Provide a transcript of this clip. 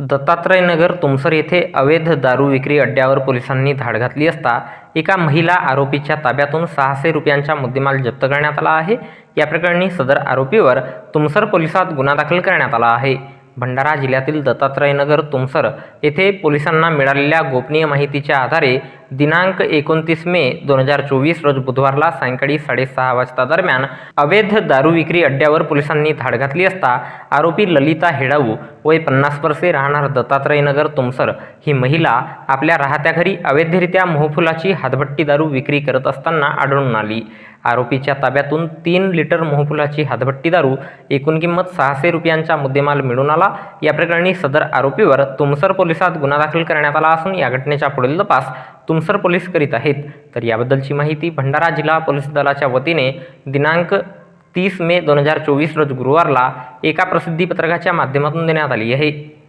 दत्तात्रय नगर तुमसर येथे अवैध दारू विक्री अड्ड्यावर पोलिसांनी धाड घातली असता एका महिला आरोपीच्या ताब्यातून सहाशे रुपयांचा मुद्देमाल जप्त करण्यात आला आहे. या प्रकरणी सदर आरोपीवर तुमसर पोलिसात गुन्हा दाखल करण्यात आला आहे. भंडारा जिल्ह्यातील दत्तात्रयनगर तुमसर येथे पोलिसांना मिळालेल्या गोपनीय माहितीच्या आधारे दिनांक एकोणतीस मे दोन हजार चोवीस रोज बुधवारला सायंकाळी साडेसहा वाजता दरम्यान अवैध दारू विक्री अड्ड्यावर पोलिसांनी धाड घातली असता आरोपी ललिता हेडाऊ वय पन्नास वर्षे राहणार दत्तात्रयनगर तुमसर ही महिला आपल्या राहत्या घरी अवैधरित्या मोहफुलाची हातभट्टी दारू विक्री करत असताना आढळून आली. आरोपीच्या ताब्यातून तीन लिटर मोहफुलाची हातभट्टी दारू एकूण किंमत सहाशे रुपयांचा मुद्देमाल मिळून आला. या प्रकरणी सदर आरोपीवर तुमसर पोलिसात गुन्हा दाखल करण्यात आला असून या घटनेचा पुढील तपास तुमसर पोलीस करीत आहेत. तर याबद्दलची माहिती भंडारा जिल्हा पोलीस दलाच्या वतीने दिनांक तीस मे दोन हजार चोवीस रोज गुरुवारला एका प्रसिद्धीपत्रकाच्या माध्यमातून देण्यात आली आहे.